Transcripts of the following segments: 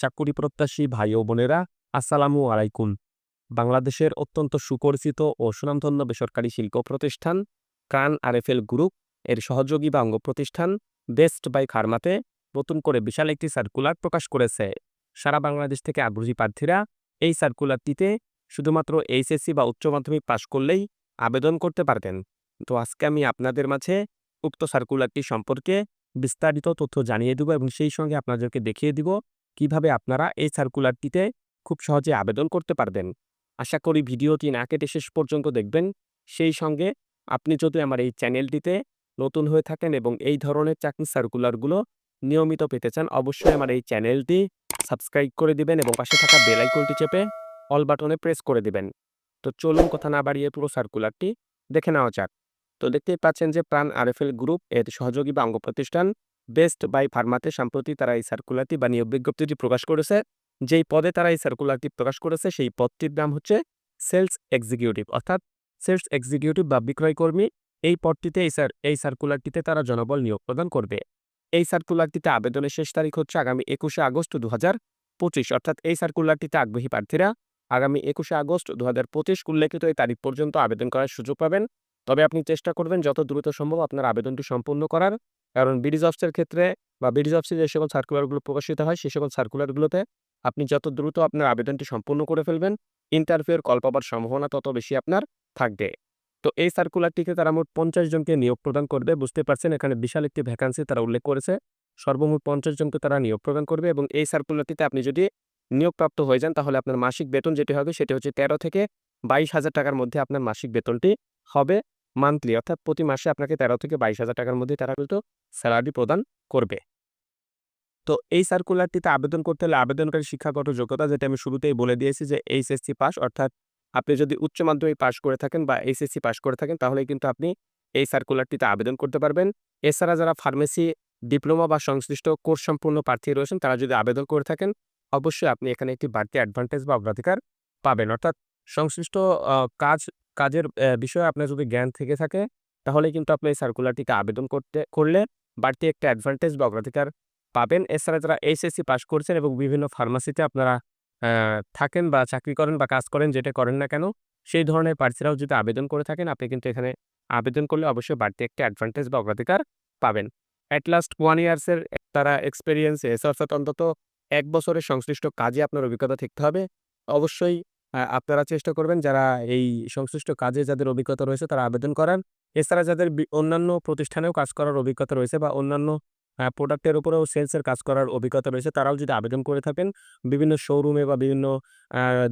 চাকুরি প্রত্যাশী ভাই ও বোনেরা, আসসালামু আলাইকুম। বাংলাদেশের অত্যন্ত সুপরিচিত ও সুনামধন্য বেসরকারি শিল্প প্রতিষ্ঠান কান আরএফএল গ্রুপ এর সহযোগী বা অঙ্গ প্রতিষ্ঠান বেস্ট বাই খারমাতে নতুন করে বিশাল একটি সার্কুলার প্রকাশ করেছে। সারা বাংলাদেশ থেকে আগ্রহী প্রার্থীরা এই সার্কুলারটিতে শুধুমাত্র এইচএসসি বা উচ্চ মাধ্যমিক পাশ করলেই আবেদন করতে পারতেন তো আজকে আমি আপনাদের মাঝে উক্ত সার্কুলারটি সম্পর্কে বিস্তারিত তথ্য জানিয়ে দেব এবং সেই সঙ্গে আপনাদেরকে দেখিয়ে দিব কীভাবে আপনারা এই সার্কুলারটিতে খুব সহজে আবেদন করতে পারবেন। আশা করি ভিডিওটি না কেটে শেষ পর্যন্ত দেখবেন। সেই সঙ্গে আপনি যদি আমার এই চ্যানেলটিতে নতুন হয়ে থাকেন এবং এই ধরনের চাকরি সার্কুলারগুলো নিয়মিত পেতে চান, অবশ্যই আমার এই চ্যানেলটি সাবস্ক্রাইব করে দিবেন এবং পাশে থাকা বেল আইকনটি চেপে অল বাটনে প্রেস করে দিবেন। তো চলুন কথা না বাড়িয়ে পুরো সার্কুলারটি দেখে নেওয়া যাক। তো দেখতেই পাচ্ছেন যে প্রাণ আরএফএল গ্রুপ এর সহযোগী বা অঙ্গ প্রতিষ্ঠান বেস্ট বাই ফার্মাতে সম্প্রতি তারা এই সার্কুলারটি বা নিয়োগ বিজ্ঞপ্তিটি প্রকাশ করেছে। যেই পদে তারা এই সার্কুলারটি প্রকাশ করেছে, সেই পদটির নাম হচ্ছে সেলস এক্সিকিউটিভ অর্থাৎ সেলস এক্সিকিউটিভ বা বিক্রয়কর্মী এই পদটিতে এই সার এই সার্কুলারটিতে তারা জনবল নিয়োগ প্রদান করবে। এই সার্কুলারটিতে আবেদনের শেষ তারিখ হচ্ছে আগামী একুশে আগস্ট দু পঁচিশ। অর্থাৎ এই সার্কুলারটিতে আগ্রহী প্রার্থীরা আগামী একুশে আগস্ট দু হাজার পঁচিশ উল্লেখিত এই তারিখ পর্যন্ত আবেদন করার সুযোগ পাবেন। তবে আপনি চেষ্টা করবেন, যত দ্রুত সম্ভব আপনার আবেদনটি সম্পূর্ণ করার। কারণ বিডি জবসের ক্ষেত্রে বা বিডি জবসে যে সকল সার্কুলারগুলো প্রকাশিত হয় সেই সকল সার্কুলারগুলোতে আপনি যত দ্রুত আপনার আবেদনটি সম্পূর্ণ করে ফেলবেন ইন্টারভিউর কল পাবার সম্ভাবনা তত বেশি আপনার থাকবে। তো এই সার্কুলারটিকে তারা মোট পঞ্চাশ জনকে নিয়োগ প্রদান করবে, বুঝতে পারছেন? এখানে বিশাল একটি ভ্যাকান্সি তারা উল্লেখ করেছে। সর্বমোট পঞ্চাশ জনকে তারা নিয়োগ প্রদান করবে এবং এই সার্কুলারটিতে আপনি যদি নিয়োগপ্রাপ্ত হয়ে যান, তাহলে আপনার মাসিক বেতন যেটি হবে, সেটি হচ্ছে তেরো থেকে বাইশ হাজার টাকার মধ্যে আপনার মাসিক বেতনটি হবে। মান্থলি অর্থাৎ প্রতি মাসে আপনাকে তেরো থেকে বাইশ হাজার টাকার মধ্যে তারা কিন্তু স্যালারি প্রদান করবে। তো এই সার্কুলারটিতে আবেদন করতে হলে আবেদনকারী শিক্ষাগত যোগ্যতা, যেটা আমি শুরুতেই বলে দিয়েছি যে এইচএসসি পাস অর্থাৎ আপনি যদি উচ্চ মাধ্যমিক পাস করে থাকেন বা এইচএসসি পাস করে থাকেন তাহলে কিন্তু আপনি এই সার্কুলারটিতে আবেদন করতে পারবেন। এছাড়া যারা ফার্মেসি ডিপ্লোমা বা সংশ্লিষ্ট কোর্স সম্পূর্ণ প্রার্থী রয়েছেন, তারা যদি আবেদন করে থাকেন, অবশ্যই আপনি এখানে একটি বাড়তি অ্যাডভান্টেজ বা অগ্রাধিকার পাবেন। অর্থাৎ সংশ্লিষ্ট কাজ কাজের বিষয়ে আপনার যদি জ্ঞান থেকে থাকে, তাহলে কিন্তু আপনি এই সার্কুলারটিতে আবেদন করতে, করলে বাড়তি একটা অ্যাডভান্টেজ বা অগ্রাধিকার পাবেন। এছাড়া যারা এইচএসসি পাস করছেন এবং বিভিন্ন ফার্মাসিতে আপনারা থাকেন বা চাকরি করেন বা কাজ করেন, যেটা করেন না কেন, সেই ধরনের প্রার্থীরাও যদি আবেদন করে থাকেন, আপনি কিন্তু এখানে আবেদন করলে অবশ্যই বাড়তি একটা অ্যাডভান্টেজ বা অগ্রাধিকার পাবেন। অ্যাট লাস্ট ওয়ান ইয়ার্সের তারা এক্সপিরিয়েন্স এসে অর্থাৎ অন্তত এক বছরের সংশ্লিষ্ট কাজে আপনার অভিজ্ঞতা থাকতে হবে। অবশ্যই আপনারা চেষ্টা করবেন যারা এই সংশ্লিষ্ট কাজে যাদের অভিজ্ঞতা রয়েছে তারা আবেদন করান এছাড়া যাদের অন্যান্য প্রতিষ্ঠানেও কাজ করার অভিজ্ঞতা রয়েছে বা অন্যান্য প্রোডাক্টের উপরেও সেলসের কাজ করার অভিজ্ঞতা রয়েছে তারাও যদি আবেদন করে থাকেন, বিভিন্ন শোরুমে বা বিভিন্ন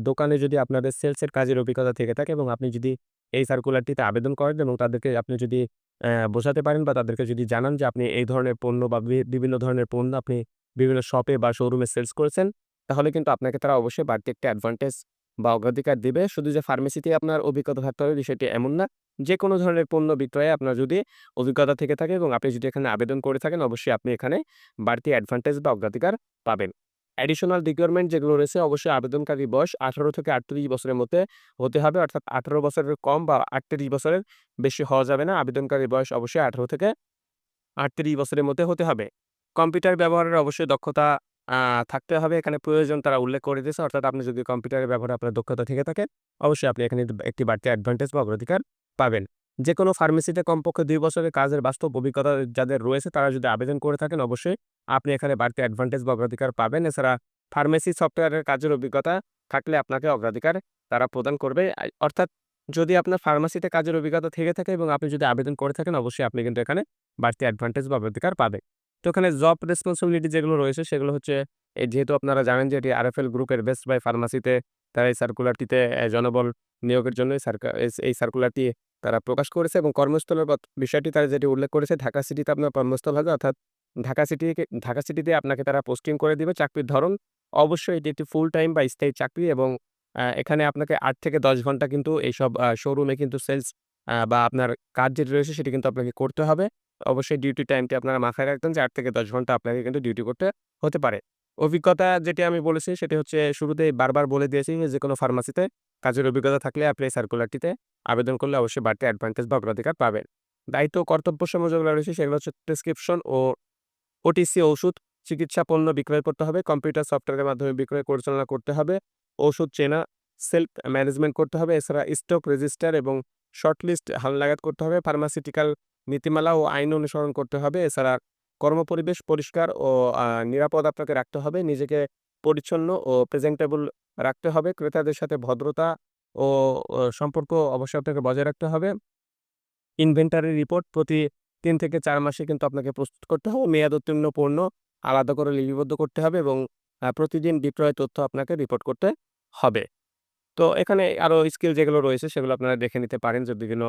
দোকানে যদি আপনাদের সেলসের কাজের অভিজ্ঞতা থেকে থাকে এবং আপনি যদি এই সার্কুলারটিতে আবেদন করেন এবং তাদেরকে আপনি যদি বোঝাতে পারেন বা তাদেরকে যদি জানান যে আপনি এই ধরনের পণ্য বা, বিভিন্ন ধরনের পণ্য আপনি বিভিন্ন শপে বা শোরুমে সেলস করেছেন, তাহলে কিন্তু আপনাকে তারা অবশ্যই বাড়তি একটা অ্যাডভান্টেজ বা অগ্রাধিকার দিবে। শুধু যে ফার্মেসিতে আপনার অভিজ্ঞতা থাকতে হবে, বিষয়টি এমন না। যে কোনো ধরনের পণ্য বিক্রয়ে আপনার যদি অভিজ্ঞতা থেকে থাকে এবং আপনি যদি এখানে আবেদন করে থাকেন, অবশ্যই আপনি এখানে বাড়তি অ্যাডভান্টেজ বা অগ্রাধিকার পাবেন। অ্যাডিশনাল রিকোয়ারমেন্ট যেগুলো রয়েছে, অবশ্যই আবেদনকারী বয়স আঠারো থেকে আটত্রিশ বছরের মধ্যে হতে হবে। অর্থাৎ আঠারো বছরের কম বা আটত্রিশ বছরের বেশি হওয়া যাবে না। আবেদনকারী বয়স অবশ্যই আঠারো থেকে আটত্রিশ বছরের মধ্যে হতে হবে। কম্পিউটার ব্যবহারের অবশ্যই দক্ষতা থাকতে হবে। এখানে প্রয়োজন তারা উল্লেখ করে দিয়েছে। অর্থাৎ আপনি যদি কম্পিউটারের ব্যবহারে আপনার দক্ষতা থেকে থাকে অবশ্যই আপনি এখানে একটি বাড়তি অ্যাডভান্টেজ বা অগ্রাধিকার পাবেন। যে কোনো ফার্মেসিতে কমপক্ষে দুই বছরের কাজের বাস্তব অভিজ্ঞতা যাদের রয়েছে, তারা যদি আবেদন করে থাকেন, অবশ্যই আপনি এখানে বাড়তি অ্যাডভান্টেজ বা অগ্রাধিকার পাবেন। এছাড়া ফার্মেসি সফটওয়্যারের কাজের অভিজ্ঞতা থাকলে আপনাকে অগ্রাধিকার তারা প্রদান করবে। অর্থাৎ যদি আপনার ফার্মাসিতে কাজের অভিজ্ঞতা থেকে থাকে এবং আপনি যদি আবেদন করে থাকেন, অবশ্যই আপনি কিন্তু এখানে বাড়তি অ্যাডভান্টেজ বা অগ্রাধিকার পাবে তো এখানে জব রেসপন্সিবিলিটি যেগুলো রয়েছে সেগুলো হচ্ছে যেহেতু আপনারা জানেন যে এটি আরএফএল গ্রুপের বেস্ট বাই ফার্মাসিতে তারা এই সার্কুলারটিতে জনবল নিয়োগের জন্য এই সার্কা- এই- এই সার্কুলারটি তারা প্রকাশ করেছে এবং কর্মস্থলের বিষয়টি তারা যেটি উল্লেখ করেছে, ঢাকা সিটিতে আপনার কর্মস্থল হবে, অর্থাৎ ঢাকা সিটিকে ঢাকা সিটিতে আপনাকে তারা পোস্টিং করে দিবে চাকরির ধরন। অবশ্যই এটি একটি ফুল টাইম বা স্থায়ী চাকরি এবং এখানে আপনাকে আট থেকে দশ ঘণ্টা কিন্তু এইসব শোরুমে কিন্তু সেলস বা আপনার কাজ যেটি রয়েছে সেটি কিন্তু আপনাকে করতে হবে। অবশ্যই ডিউটি টাইমটি আপনারা মাথায় রাখবেন যে আট থেকে দশ ঘণ্টা আপনাকে কিন্তু ডিউটি করতে হতে পারে। অভিজ্ঞতা যেটি আমি বলেছি সেটি হচ্ছে শুরুতেই বারবার বলে দিয়েছি যে কোনো ফার্মাসিতে কাজের অভিজ্ঞতা থাকলে আপনি এই সার্কুলারটিতে আবেদন করলে অবশ্যই বাড়তি অ্যাডভান্টেজ বা অগ্রাধিকার পাবেন। দায়িত্ব কর্তব্য সময় যেগুলো রয়েছে সেগুলো হচ্ছে প্রেসক্রিপশন ও ওটিসি ওষুধ, চিকিৎসা পণ্য বিক্রয় করতে হবে কম্পিউটার সফটওয়্যারের মাধ্যমে বিক্রয় পরিচালনা করতে হবে, ওষুধ চেনা সেলফ ম্যানেজমেন্ট করতে হবে, এছাড়া স্টক রেজিস্টার এবং শর্টলিস্ট হালনাগাদ করতে হবে ফার্মাসিউটিক্যাল নীতিমালা ও আইন অনুসরণ করতে হবে। এছাড়া কর্মপরিবেশ পরিষ্কার ও নিরাপদ আপনাকে রাখতে হবে। নিজেকে পরিচ্ছন্ন ও প্রেজেন্টেবল রাখতে হবে। ক্রেতাদের সাথে ভদ্রতা ও সম্পর্ক অবশ্যই আপনাকে বজায় রাখতে হবে। ইনভেন্টারি রিপোর্ট প্রতি তিন থেকে চার মাসে কিন্তু আপনাকে প্রস্তুত করতে হবে। মেয়াদ উত্তীর্ণ পণ্য আলাদা করে লিপিবদ্ধ করতে হবে এবং প্রতিদিন বিক্রয় তথ্য আপনাকে রিপোর্ট করতে হবে। তো এখানে আরও স্কিল যেগুলো রয়েছে সেগুলো আপনারা দেখে নিতে পারেন। যে বিভিন্ন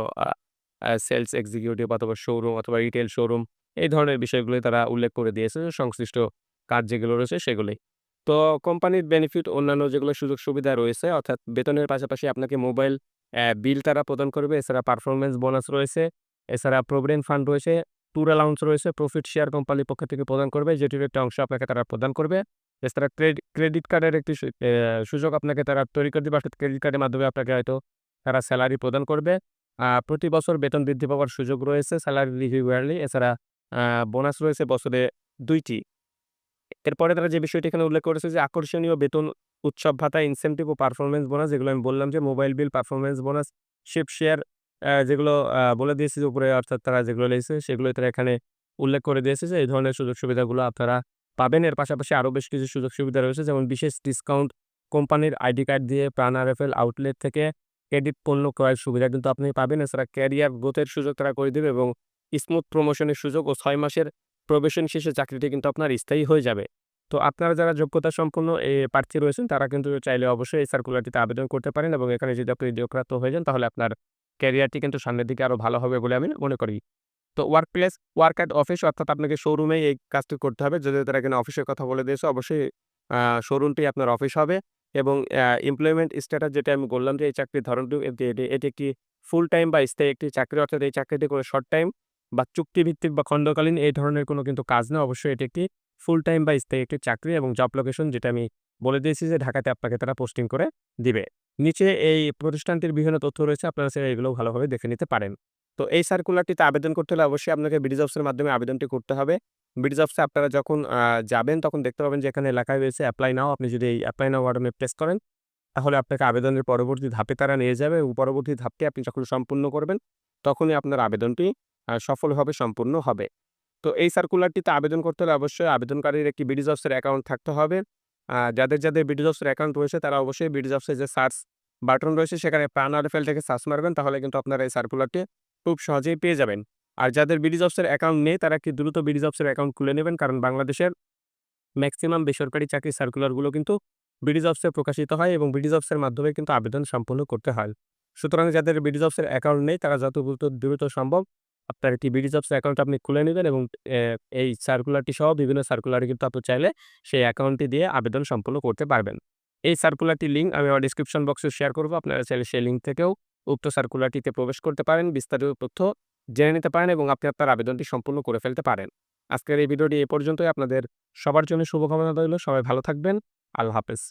সেলস এক্সিকিউটিভ অথবা শোরুম অথবা রিটেল শোরুম এই ধরনের বিষয়গুলোই তারা উল্লেখ করে দিয়েছে। সংশ্লিষ্ট কাজ যেগুলো রয়েছে সেগুলোই। তো কোম্পানির বেনিফিট, অন্যান্য যেগুলো সুযোগ সুবিধা রয়েছে, অর্থাৎ বেতনের পাশাপাশি আপনাকে মোবাইল বিল তারা প্রদান করবে, এছাড়া পারফরমেন্স বোনাস রয়েছে, এছাড়া প্রভিডেন্ট ফান্ড রয়েছে ট্যুর অ্যালাউন্স রয়েছে প্রফিট শেয়ার কোম্পানির পক্ষ থেকে প্রদান করবে, যেটির একটা অংশ আপনাকে তারা প্রদান করবে। এছাড়া ক্রেডিট কার্ডের একটি সুযোগ আপনাকে তারা তৈরি করে দেবে, অর্থাৎ ক্রেডিট কার্ডের মাধ্যমে আপনাকে হয়তো তারা স্যালারি প্রদান করবে। প্রতি বছর বেতন বৃদ্ধি পাওয়ার সুযোগ রয়েছে স্যালারি রিভিউ ইয়ারলি এছাড়া বোনাস রয়েছে বছরে দুইটি। এরপরে তারা যে বিষয়টি এখানে উল্লেখ করেছে যে আকর্ষণীয় বেতন উৎসব ভাতা ইনসেন্টিভ ও পারফরমেন্স বোনাস যেগুলো আমি বললাম যে mobile bill performance bonus ship share যেগুলো বলে দিয়েছে যে উপরে অর্থাৎ তারা যেগুলো লেগেছে সেগুলো তারা এখানে উল্লেখ করে দিয়েছে যে এই ধরনের সুযোগ সুবিধাগুলো আপনারা পাবেন। এর পাশাপাশি আরও বেশ কিছু সুযোগ সুবিধা রয়েছে, যেমন বিশেষ ডিসকাউন্ট কোম্পানির আইডি কার্ড দিয়ে প্রাণ আরএফএল আউটলেট থেকে ক্রেডিট পণ্য ক্রয়ের সুবিধা কিন্তু আপনি পাবেন। এছাড়া ক্যারিয়ার গ্রোথের সুযোগ তারা করে দেবে এবং স্মুথ প্রমোশনের সুযোগ ও ছয় মাসের প্রবেশন শেষে চাকরিটি কিন্তু আপনার স্থায়ী হয়ে যাবে। তো আপনারা যারা যোগ্যতা সম্পন্ন প্রার্থী রয়েছেন, তারা কিন্তু চাইলে অবশ্যই এই সার্কুলারটিতে আবেদন করতে পারেন এবং এখানে যদি আপনি নিয়োগপ্রাপ্ত হয়ে যান, তাহলে আপনার ক্যারিয়ারটি কিন্তু সামনের দিকে আরও ভালো হবে বলে আমি মনে করি। তো workplace work at office অর্থাৎ আপনাকে শোরুমেই এই কাজটি করতে হবে। যদি তারা এখানে অফিসের কথা বলে দিয়েছে, অবশ্যই শোরুমটি আপনার অফিস হবে। এবং এমপ্লয়মেন্ট স্ট্যাটাস যেটা আমি বললাম যে, এই চাকরির ধরনটি এটি একটি ফুল টাইম বা স্থায়ী একটি চাকরি, অর্থাৎ এই চাকরিটি করে শর্ট টাইম বা চুক্তিভিত্তিক বা খণ্ডকালীন এই ধরনের কোনো কিন্তু কাজ না। অবশ্যই এটি একটি ফুল টাইম বা স্থায়ী একটি চাকরি এবং জব লোকেশন যেটা আমি বলে দিয়েছি যে, ঢাকাতে আপনাকে তারা পোস্টিং করে দিবে। নিচে এই প্রতিষ্ঠানটির বিভিন্ন তথ্য রয়েছে, আপনারা সেটা এগুলো ভালোভাবে দেখে নিতে পারেন। তো এই সার্কুলারটিতে আবেদন করতে হলে অবশ্যই আপনাকে বিডিজ অফিসের মাধ্যমে আবেদনটি করতে হবে। বিডিজ অফিসে আপনারা যখন যাবেন, তখন দেখতে পাবেন যে, এখানে লেখায় রয়েছে অ্যাপ্লাই নাও আপনি যদি এই অ্যাপ্লাই নাও বাটনে প্রেস করেন, তাহলে আপনাকে আবেদনের পরবর্তী ধাপে তারা নিয়ে যাবে এবং পরবর্তী ধাপটি আপনি যখন সম্পূর্ণ করবেন, তখনই আপনার আবেদনটি সফলভাবে সম্পূর্ণ হবে। তো এই সার্কুলারটিতে আবেদন করতে হলে অবশ্যই আবেদনকারীর একটি বিডিজ অফিসের অ্যাকাউন্ট থাকতে হবে। যাদের যাদের বিডিজ অফিসের অ্যাকাউন্ট রয়েছে, তারা অবশ্যই বিডিজ অফিসের যে সার্চ বাটন রয়েছে, সেখানে প্রাণ আরএফএল থেকে সার্চ মারবেন, তাহলে কিন্তু আপনারা এই সার্কুলারটি খুব সহজেই পেয়ে যাবেন। আর যাদের বিডিজ অফিসের অ্যাকাউন্ট নেই, তারা কি দ্রুত বিডিজ অফিসের অ্যাকাউন্ট খুলে নেবেন? কারণ বাংলাদেশের ম্যাক্সিমাম বেসরকারি চাকরির সার্কুলারগুলো কিন্তু বিডিজ অফিসে প্রকাশিত হয় এবং বিডিজ অফিসের মাধ্যমে কিন্তু আবেদন সম্পূর্ণ করতে হয়। সুতরাং যাদের বিডিজ অফিসের অ্যাকাউন্ট নেই, তারা যত দ্রুত দ্রুত সম্ভব আপনার একটি বিডিজ অফিসের অ্যাকাউন্ট আপনি খুলে নেবেন এবং এই সার্কুলারটি সহ বিভিন্ন সার্কুলারে কিন্তু আপনি চাইলে সেই অ্যাকাউন্টটি দিয়ে আবেদন সম্পূর্ণ করতে পারবেন। এই সার্কুলারটি লিঙ্ক আমি আমার ডিসক্রিপশন বক্সে শেয়ার করব। আপনারা চাইলে সেই লিঙ্ক থেকেও উক্ত সার্কুলারটিতে প্রবেশ করতে পারেন। বিস্তারিত তথ্য জেনে নিতে পারেন এবং আপনি আপনার আবেদনটি সম্পূর্ণ করে ফেলতে পারেন। আজকের এই ভিডিওটি এ পর্যন্তই। আপনাদের সবার জন্য শুভকামনা রইল। সবাই ভালো থাকবেন। আল্লাহ হাফেজ।